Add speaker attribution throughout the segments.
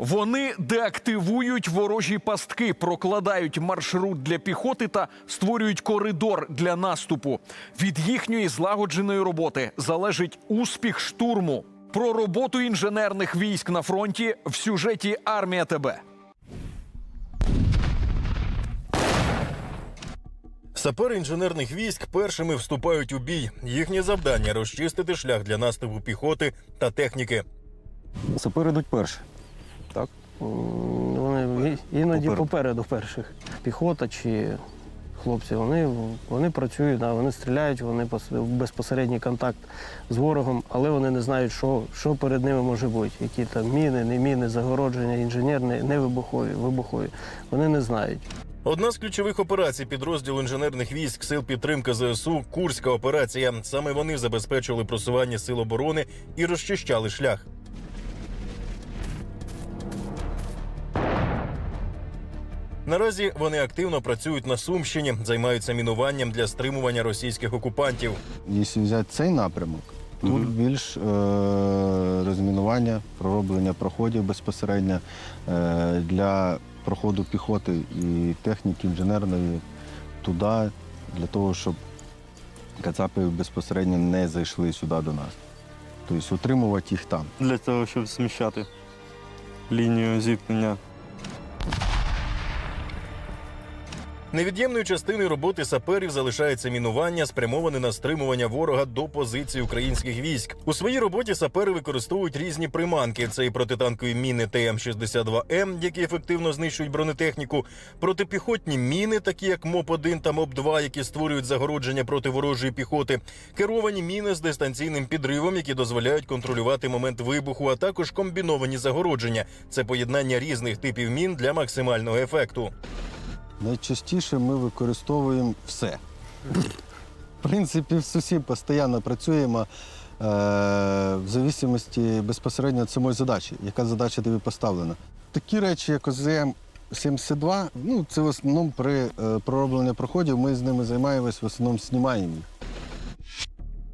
Speaker 1: Вони деактивують ворожі пастки, прокладають маршрут для піхоти та створюють коридор для наступу. Від їхньої злагодженої роботи залежить успіх штурму. Про роботу інженерних військ на фронті в сюжеті Армія ТБ.
Speaker 2: Сапери інженерних військ першими вступають у бій. Їхнє завдання розчистити шлях для наступу піхоти та техніки.
Speaker 3: Сапери йдуть перші. Так?
Speaker 4: Вони іноді
Speaker 3: Попереду.
Speaker 4: попереду перших. Піхота чи хлопці, вони, вони працюють, да, вони стріляють, вони в безпосередній контакт з ворогом, але вони не знають, що, що перед ними може бути. Які там міни, не міни, загородження, інженерні, не вибухові, вибухові. Вони не знають.
Speaker 2: Одна з ключових операцій підрозділу інженерних військ сил підтримки ЗСУ Курська операція. Саме вони забезпечували просування сил оборони і розчищали шлях. Наразі вони активно працюють на Сумщині, займаються мінуванням для стримування російських окупантів.
Speaker 3: Якщо взяти цей напрямок, тут більш е- розмінування, пророблення проходів безпосередньо е- для проходу піхоти і техніки інженерної туди, для того, щоб кацапи безпосередньо не зайшли сюди до нас. Тобто утримувати їх там.
Speaker 5: для того, щоб зміщати лінію зіткнення.
Speaker 2: Невід'ємною частиною роботи саперів залишається мінування, спрямоване на стримування ворога до позицій українських військ. У своїй роботі сапери використовують різні приманки: це і протитанкові міни ТМ-62М, які ефективно знищують бронетехніку, протипіхотні міни, такі як МОП-1 та МОП-2, які створюють загородження проти ворожої піхоти, керовані міни з дистанційним підривом, які дозволяють контролювати момент вибуху, а також комбіновані загородження. Це поєднання різних типів мін для максимального ефекту.
Speaker 3: Найчастіше ми використовуємо все. В принципі, в СУСі постійно працюємо е, в зависимості безпосередньо від самої задачі, яка задача тобі поставлена. Такі речі, як ОЗМ 72, ну це в основному при е, проробленні проходів. Ми з ними займаємось, в основному знімаємо їх.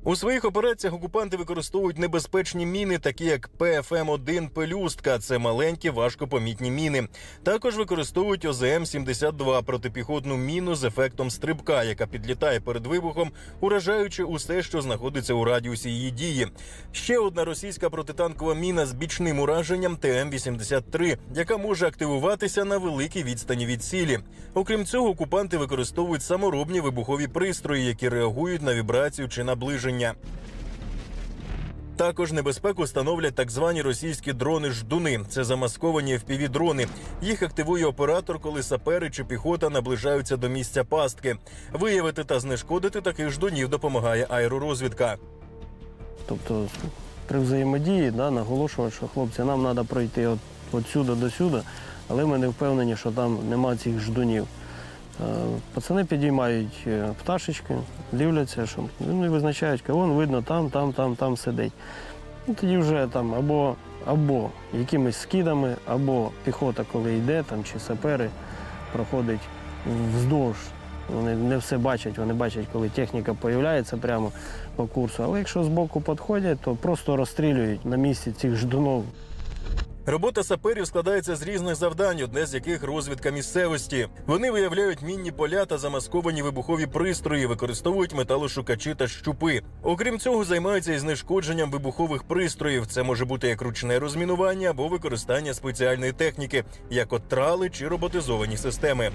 Speaker 2: У своїх операціях окупанти використовують небезпечні міни, такі як ПФМ-1 пелюстка. Це маленькі, важкопомітні міни. Також використовують ОЗМ-72 протипіхотну міну з ефектом стрибка, яка підлітає перед вибухом, уражаючи усе, що знаходиться у радіусі її дії. Ще одна російська протитанкова міна з бічним ураженням ТМ-83, яка може активуватися на великій відстані від цілі. Окрім цього, окупанти використовують саморобні вибухові пристрої, які реагують на вібрацію чи наближення. Також небезпеку становлять так звані російські дрони-ждуни. Це замасковані FPV-дрони. Їх активує оператор, коли сапери чи піхота наближаються до місця пастки. Виявити та знешкодити таких ждунів допомагає аеророзвідка.
Speaker 4: Тобто при взаємодії да, наголошувати, що хлопці, нам треба пройти от, от сюди до сюди, але ми не впевнені, що там нема цих ждунів. Пацани підіймають е, пташечки, дивляться, що вони визначають, кого видно там, там, там, там сидить. Ну, тоді вже там або, або якимись скидами, або піхота, коли йде, там, чи сапери проходить вздовж. Вони не все бачать, вони бачать, коли техніка з'являється прямо по курсу. Але якщо збоку підходять, то просто розстрілюють на місці цих ждунов.
Speaker 2: Робота саперів складається з різних завдань, одне з яких розвідка місцевості. Вони виявляють мінні поля та замасковані вибухові пристрої, використовують металошукачі та щупи. Окрім цього, займаються і знешкодженням вибухових пристроїв. Це може бути як ручне розмінування або використання спеціальної техніки, як от трали чи роботизовані системи.